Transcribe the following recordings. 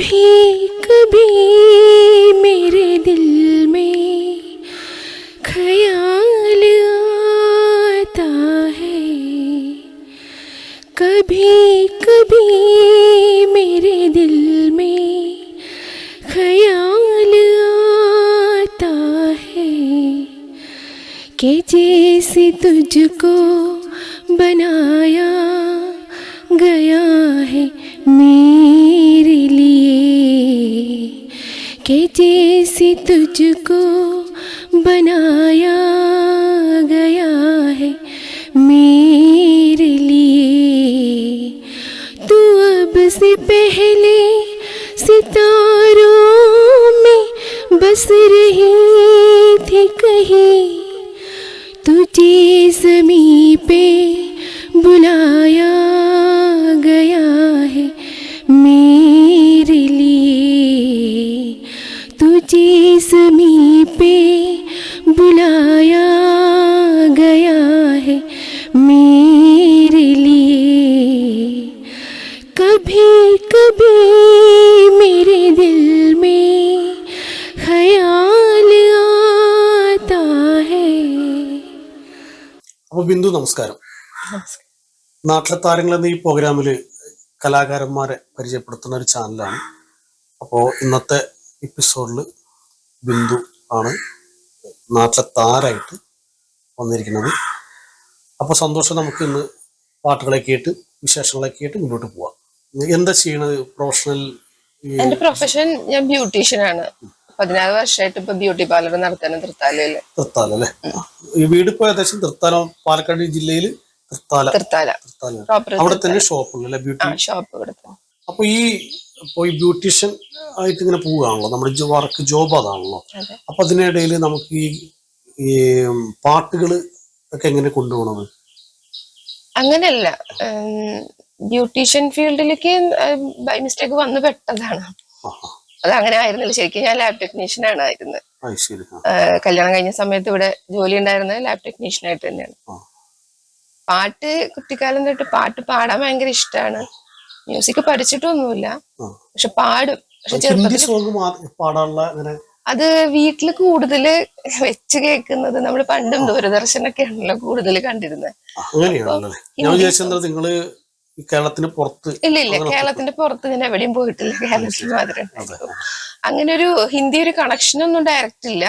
कभी कभी मेरे दिल में ख्याल आता है। कभी कभी मेरे दिल में ख्याल आता है कि जैसे तुझको बनाया गया है मेरे लिए, कि जैसे तुझको बनाया गया है मेरे लिए। तू अब से पहले सितारों में बस रही थी कहीं, तुझे जमी पे നമസ്കാരം. നാട്ടിലെ താരങ്ങൾ എന്ന ഈ പ്രോഗ്രാമിൽ കലാകാരന്മാരെ പരിചയപ്പെടുത്തുന്ന ഒരു ചാനലാണ്. അപ്പോൾ ഇന്നത്തെ എപ്പിസോഡിൽ ബിന്ദു ആണ് നാട്ടിലെ താരായിട്ട് വന്നിരിക്കുന്നത്. അപ്പോൾ സന്തോഷം നമുക്ക് ഇന്ന് പാട്ടുകളെ കേട്ട് വിശേഷങ്ങളെ കേട്ട് മുന്നോട്ട് പോവാം. എന്താ ചെയ്യണത്? പ്രൊഫഷണൽ എന്റെ പ്രൊഫഷൻ ഞാൻ ബ്യൂട്ടീഷ്യൻ ആണ്. പതിനാറ് വർഷമായിട്ട് ഇപ്പൊ ബ്യൂട്ടി പാർലർ നടത്താനും തൃത്താലയിൽ. തൃത്താല അല്ലേ ഈ വീട് ഇപ്പൊ ഏകദേശം തൃത്താല പാലക്കാട് ജില്ലയിൽ തൃത്താല. തൃത്താല. അവിടെ തന്നെ ബ്യൂട്ടി ഷോപ്പ് ഇവിടെ. അപ്പൊ ഈ ഇപ്പൊ ഈ ബ്യൂട്ടീഷ്യൻ ആയിട്ട് ഇങ്ങനെ പോവുകയാണല്ലോ. നമ്മുടെ വർക്ക് ജോബ് അതാണല്ലോ. അതെ. അപ്പൊ അതിനിടയിൽ നമുക്ക് ഈ ഈ പാട്ടുകൾ ഒക്കെ എങ്ങനെ കൊണ്ടുപോകണത്? അങ്ങനെയല്ല. ബ്യൂട്ടീഷ്യൻ ഫീൽഡിലേക്ക് ബൈ മിസ്റ്റേക്ക് വന്ന് പെട്ടതാണ്. അത് അങ്ങനെ ആയിരുന്നില്ല. ശരിക്കും ഞാൻ ലാബ് ടെക്നീഷ്യൻ ആണ് ആയിരുന്നത് കല്യാണം കഴിഞ്ഞ സമയത്ത് ഇവിടെ ജോലി ഉണ്ടായിരുന്നത് ലാബ് ടെക്നീഷ്യൻ ആയിട്ട് തന്നെയാണ്. പാട്ട് കുട്ടിക്കാലം തൊട്ട് പാട്ട് പാടാൻ ഭയങ്കര ഇഷ്ടമാണ് മ്യൂസിക് പഠിച്ചിട്ടൊന്നുമില്ല. പക്ഷെ പാടും. പക്ഷെ ചെറുപ്പത്തിൽ അത് വീട്ടിൽ കൂടുതൽ വെച്ച് കേൾക്കുന്നത് നമ്മൾ പണ്ടും ദൂരദർശനൊക്കെ ആണല്ലോ കൂടുതൽ കണ്ടിരുന്നത് നിങ്ങൾ കേരളത്തിന് പുറത്ത് ഇല്ല ഇല്ല. കേരളത്തിന്റെ പുറത്ത് ഞാൻ എവിടെയും പോയിട്ടില്ല. കേരളത്തിൽ മാത്രമേ അങ്ങനെ ഒരു ഹിന്ദി ഒരു കണക്ഷൻ ഒന്നും ഡയറക്റ്റ് ഇല്ല.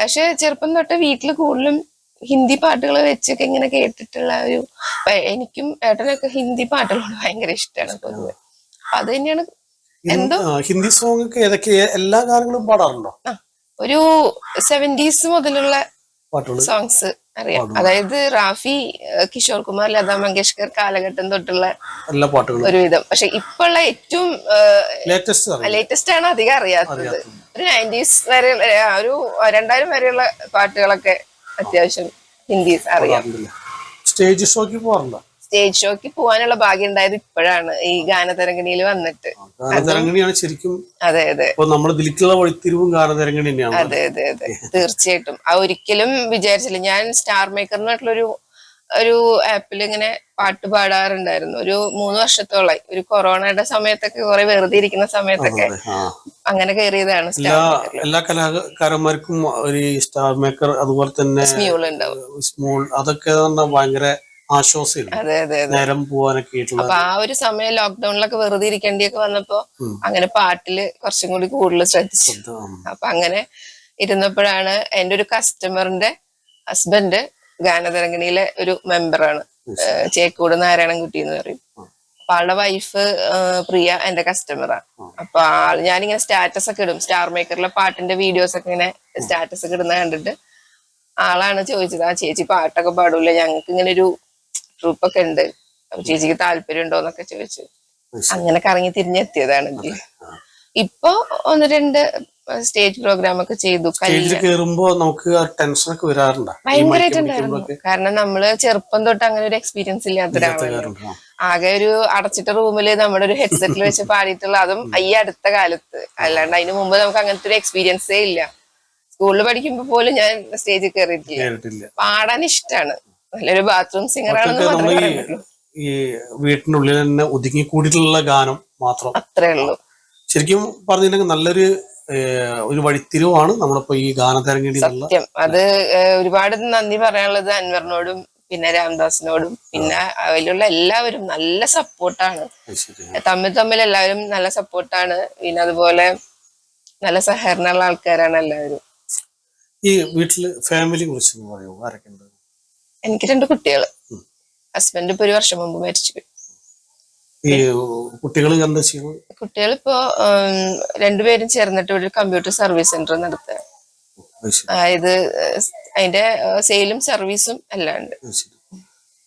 പക്ഷെ ചെറുപ്പം തൊട്ട് വീട്ടിൽ കൂടുതലും ഹിന്ദി പാട്ടുകൾ വെച്ചൊക്കെ ഇങ്ങനെ കേട്ടിട്ടുള്ള ഒരു എനിക്കും ഏട്ടനൊക്കെ ഹിന്ദി പാട്ടുകളോട് ഭയങ്കര ഇഷ്ടമാണ് പൊതുവെ. അപ്പൊ അത് തന്നെയാണ് എന്തോ ഹിന്ദി സോങ് ഏതൊക്കെ എല്ലാ ഗാനങ്ങളും പാടാറുണ്ടോ? ഒരു സെവന്റീസ് മുതലുള്ള സോങ്സ് അറിയാം. അതായത് റാഫി കിഷോർ കുമാർ ലതാ മങ്കേഷ്കർ കാലഘട്ടം തൊട്ടുള്ള എല്ലാ പാട്ടുകളും. ഒരുവിധം. പക്ഷെ ഇപ്പോഴുള്ള ഏറ്റവും ലേറ്റസ്റ്റ് ആണ് അധികം അറിയാത്തത്. ഒരു നയന്റീസ് വരെ ഒരു രണ്ടായിരം വരെയുള്ള പാട്ടുകളൊക്കെ അത്യാവശ്യം ഹിന്ദി അറിയാം. സ്റ്റേജ് ഷോക്ക് പോകാറുണ്ടോ സ്റ്റേജ് ഷോക്ക് പോകാനുള്ള ഭാഗ്യം ഉണ്ടായത് ഇപ്പോഴാണ് ഈ ഗാനതരംഗിണിയിൽ വന്നിട്ട്. ഗാനതരംഗിണിയാണ് ശരിക്കും അതെ അതെ. ഇപ്പൊ നമ്മുടെ ദിലിക്കുള്ള വഴിത്തിരിവും ഗാനതരംഗിണി തന്നെയാണ്. അതെ അതെ അതെ. തീർച്ചയായിട്ടും. ആ ഒരിക്കലും വിചാരിച്ചില്ല. ഞാൻ സ്റ്റാർ മേക്കർ എന്നിട്ടുള്ളൊരു ഒരു ആപ്പിൽ ഇങ്ങനെ പാട്ട് പാടാറുണ്ടായിരുന്നു. ഒരു മൂന്ന് വർഷത്തോളായി. ഒരു കൊറോണയുടെ സമയത്തൊക്കെ കുറെ വെറുതെ ഇരിക്കുന്ന സമയത്തൊക്കെ അങ്ങനെ കയറിയതാണ് എല്ലാ കലാകാരന്മാർക്കും ഒരു സ്റ്റാർ മേക്കർ അതുപോലെ തന്നെ മ്യൂൾ ഉണ്ടാവും സ്മോൾ അതൊക്കെ ഭയങ്കര ആശ്വാസമായിരുന്നു അതെ അതെ അതെ. നേരം പോവാനൊക്കെ ആയിട്ടുള്ള അപ്പൊ ആ ഒരു സമയം ലോക്ക്ഡൌണിലൊക്കെ വെറുതെ ഇരിക്കേണ്ടിയൊക്കെ വന്നപ്പോ അങ്ങനെ പാട്ടിൽ കുറച്ചും കൂടി കൂടുതൽ ശ്രദ്ധിച്ചു. അപ്പൊ അങ്ങനെ ഇരുന്നപ്പോഴാണ് എന്റെ ഒരു കസ്റ്റമറിന്റെ ഹസ്ബൻഡ് ഗാനതരംഗിണിയിലെ ഒരു മെമ്പറാണ്. ചേക്കൂട് നാരായണൻകുട്ടി എന്ന് പറയും. അപ്പൊ ആളുടെ വൈഫ് പ്രിയ എന്റെ കസ്റ്റമറാണ്. അപ്പൊ ആൾ ഞാനിങ്ങനെ സ്റ്റാറ്റസ് ഒക്കെ ഇടും. സ്റ്റാർ മേക്കറിലെ പാട്ടിന്റെ വീഡിയോസ് ഒക്കെ ഇങ്ങനെ സ്റ്റാറ്റസ് ഒക്കെ ഇടുന്ന കണ്ടിട്ട് ആളാണ് ചോദിച്ചത് ആ ചേച്ചി പാട്ടൊക്കെ പാടൂല? ഞങ്ങൾക്ക് ഇങ്ങനെ ഒരു ട്രൂപ്പൊക്കെ ഉണ്ട്. ചേച്ചിക്ക് താല്പര്യം ഉണ്ടോന്നൊക്കെ ചോദിച്ചു അങ്ങനെ കറങ്ങി തിരിഞ്ഞെത്തിയതാണ് ഇതിൽ ഇപ്പൊ ഒന്ന് രണ്ട് സ്റ്റേജ് പ്രോഗ്രാം ഒക്കെ ചെയ്തു കയറുമ്പോ നമുക്ക് ആ ടെൻഷനൊക്കെ വരാറുണ്ടോ? ഈ ഭയങ്കരമായിട്ട് മൈക്ക് ഉണ്ടായിരുന്നു. പിടിക്കുമ്പോഴൊക്കെ കാരണം നമ്മൾ ചെറുപ്പം തൊട്ട് അങ്ങനെ ഒരു എക്സ്പീരിയൻസ് ഇല്ലാത്തൊരാളാണ് ഇല്ലാത്ത ആകെ ഒരു അടച്ചിട്ട റൂമിൽ നമ്മുടെ ഒരു ഹെഡ്സെറ്റിൽ വെച്ച് പാടിയിട്ടുള്ള അതും ഈ അടുത്ത കാലത്ത്. അല്ലാണ്ട് അതിന് മുമ്പ് നമുക്ക് അങ്ങനത്തെ ഒരു എക്സ്പീരിയൻസേ ഇല്ല. സ്കൂളിൽ പഠിക്കുമ്പോ പോലും ഞാൻ സ്റ്റേജിൽ കയറിയിട്ടില്ല പാടാൻ ഇഷ്ടമാണ് നല്ലൊരു ബാത്റൂം സിംഗർ ആണെന്ന് മാത്രമേ ഈ വീട്ടിനുള്ളിൽ തന്നെ ഒതുങ്ങി കൂടിയിട്ടുള്ള ഗാനം മാത്രം. അത്രേ ഉള്ളൂ. ശരിക്കും പറഞ്ഞിട്ടുണ്ടെങ്കിൽ നല്ലൊരു ഏഹ്, ഒരു വഴിത്തിരിവാണ് നമ്മളിപ്പോ ഈ എന്നുള്ള സത്യം. അത് ഏഹ്, ഒരുപാട് നന്ദി പറയാനുള്ളത് അൻവറിനോടും പിന്നെ രാംദാസിനോടും പിന്നെ അതിലുള്ള എല്ലാവരും നല്ല സപ്പോർട്ടാണ്. തമ്മിൽ തമ്മിൽ എല്ലാവരും നല്ല സപ്പോർട്ടാണ്. പിന്നെ അതുപോലെ നല്ല സഹകരണമുള്ള ആൾക്കാരാണ് എല്ലാവരും. ഈ വീട്ടിൽ ഫാമിലി കുറിച്ച് ഒന്ന് പറയൂ. ആരൊക്കെ ഉണ്ട് എനിക്ക് രണ്ട് കുട്ടികൾ. ഹസ്ബൻഡ് ഇപ്പൊ ഒരു വർഷം മുമ്പ് മരിച്ചു കുട്ടികൾ കുട്ടികൾ ഇപ്പോ രണ്ടുപേരും ചേർന്നിട്ട് ഒരു കമ്പ്യൂട്ടർ സർവീസ് സെന്റർ നടത്തുക അതായത് അതിന്റെ സെയിലും സർവീസും എല്ലാം ഉണ്ട്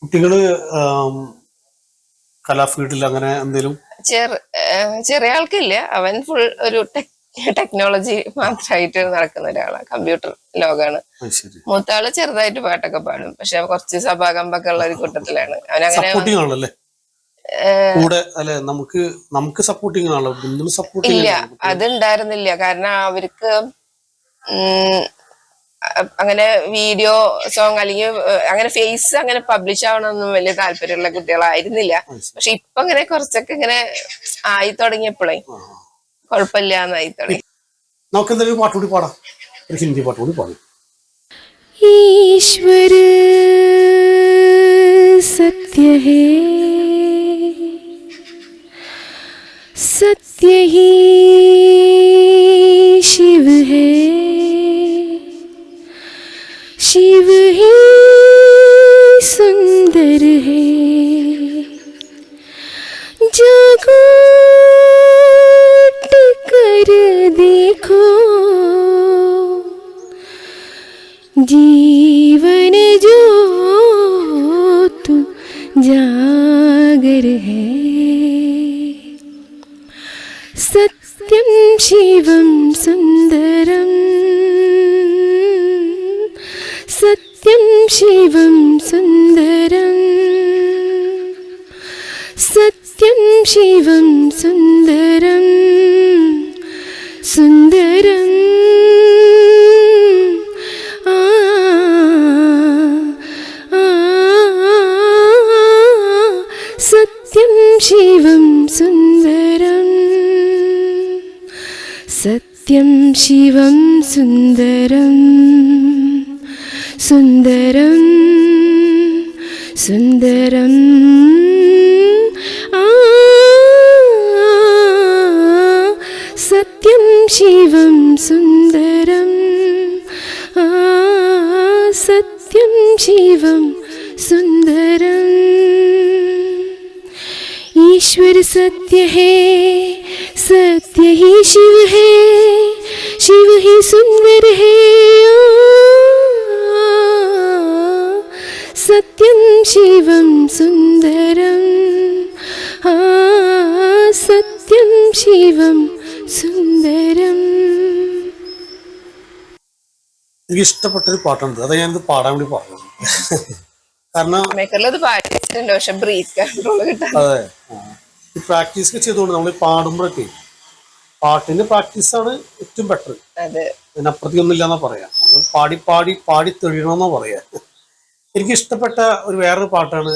കുട്ടികൾ കലാഫീൽഡിൽ അങ്ങനെ എന്തെങ്കിലും ചെറിയ ആൾക്കില്ല. അവൻ ഫുൾ ഒരു ടെക് ടെക്നോളജി മാത്രമായിട്ട് നടക്കുന്ന ഒരാളാണ് കമ്പ്യൂട്ടർ ലോകാണ്. മൂത്താൾ ചെറുതായിട്ട് പാട്ടൊക്കെ പാടും. പക്ഷെ കുറച്ച് സഭാകമ്പൊക്കെ ഉള്ള ഒരു കൂട്ടത്തിലാണ്. അവൻ അങ്ങനെ കൂടെ അല്ലെ നമുക്ക് നമുക്ക് സപ്പോർട്ടിങ് സപ്പോർട്ടിങ് ഇല്ല അത് ഉണ്ടായിരുന്നില്ല കാരണം അവർക്ക് അങ്ങനെ വീഡിയോ സോങ് അല്ലെങ്കിൽ അങ്ങനെ ഫേസ് അങ്ങനെ പബ്ലിഷ് ആവണമെന്നും വലിയ താല്പര്യമുള്ള കുട്ടികളായിരുന്നില്ല. പക്ഷെ ഇപ്പൊ ഇങ്ങനെ കുറച്ചൊക്കെ ഇങ്ങനെ ആയി തുടങ്ങിയപ്പോഴേ കുഴപ്പമില്ല എന്നായി തുടങ്ങി നമുക്ക് എന്തെങ്കിലും പാട്ട് കൂടി പാടാം ഒരു ഹിന്ദി പാട്ട് കൂടി പാടാം ईश्वर सत्य है सत्य ही शिव है शिव ही सुंदर है जागो कर देखो। जीवन जो तू जागर है सत्यं शिवं सुन्दरम् सत्यं शिवं सुन्दरम् सत्यं शिवं सुन्दरम् സത്യം ശിവം സുന്ദരം. സുന്ദരം സുന്ദരം. സത്യം ശിവം സുന്ദരം. സത്യം ശിവം സുന്ദരം. ഈശ്വര സത്യഹേ सत्य है सत्य ही शिव है शिव ही सुंदर है आ, सत्यं शिवं सुन्दरम् आ सत्यं शिवं सुन्दरम् എനിക്ക് ഇഷ്ടപ്പെട്ട ഒരു പാട്ടുണ്ട് അത് ഞാനിത് പാടാൻ വേണ്ടി പറഞ്ഞു കാരണം മേക്കറിൽ അത് പാടി വെച്ചിട്ടുണ്ട് പക്ഷെ ബ്രീത്ത് കൺട്രോൾ കിട്ടാൻ അതെ ആ. ഈ പ്രാക്ടീസ് ഒക്കെ ചെയ്തുകൊണ്ട് നമ്മൾ പാടുമ്പോഴൊക്കെ പാട്ടിന്റെ പ്രാക്ടീസ് ആണ് ഏറ്റവും ബെറ്റർ അതെ. അതിനപ്പുറത്തേക്കൊന്നും ഇല്ലെന്നാ പറയാ. നമ്മൾ പാടി പാടി പാടി തെളിയണമെന്നാ പറയാ. എനിക്ക് ഇഷ്ടപ്പെട്ട ഒരു വേറൊരു പാട്ടാണ്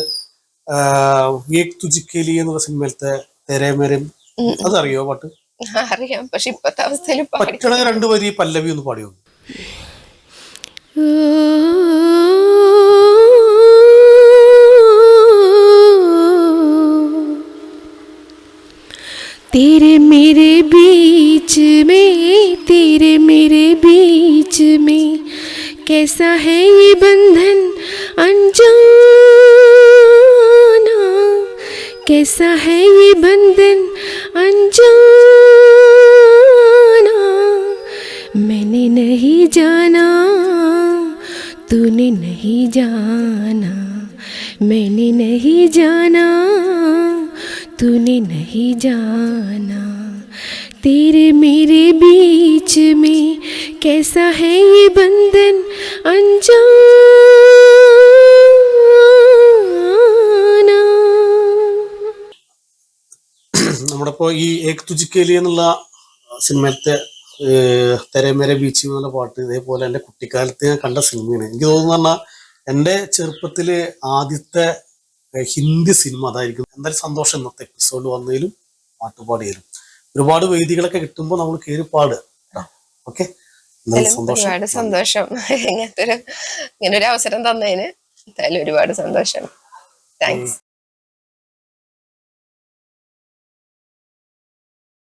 ഏക് തുജിക്കേലി എന്നുള്ള സിനിമയിലത്തെ തെരേമരം അതറിയോ പാട്ട്? അറിയാം പക്ഷെ ഇപ്പത്തെ അവസ്ഥയിൽ പറ്റണ രണ്ടുപേര് ഈ വരി പല്ലവി ഒന്ന് പാടിയോ? तेरे मेरे बीच में, तेरे मेरे बीच में, कैसा है ये बंधन अनजाना? कैसा है ये बंधन अनजाना? मैंने नहीं जाना, तूने नहीं जाना, मैंने नहीं जाना। तूने नहीं जाना तेरे मेरे बीच में कैसा है ये बंधन अनजाना നമ്മുടെ ഇപ്പോ ഈ ഏക് തുജിക്കേലി എന്നുള്ള സിനിമയിലത്തെ ഏഹ്, തെരേമേരെ ബീച്ച് എന്നുള്ള പാട്ട് ഇതേപോലെ എൻ്റെ കുട്ടിക്കാലത്ത് ഞാൻ കണ്ട സിനിമയാണ് എനിക്ക് തോന്നുന്നു പറഞ്ഞാൽ എൻ്റെ ചെറുപ്പത്തില് ആദ്യത്തെ ഏഹ്, ഹിന്ദി സിനിമ അതായിരിക്കും എന്തായാലും സന്തോഷം ഇന്നത്തെ എപ്പിസോഡ് വന്നതിലും പാട്ടുപാടിയാലും. ഒരുപാട് വേദികളൊക്കെ കിട്ടുമ്പോൾ നമ്മൾ കയറി പാടുക ഓക്കെ ഒരുപാട് സന്തോഷം. ഇങ്ങനത്തെ ഒരു ഇങ്ങനെ ഒരു അവസരം തന്നതിന് എന്തായാലും ഒരുപാട് സന്തോഷം. താങ്ക്സ്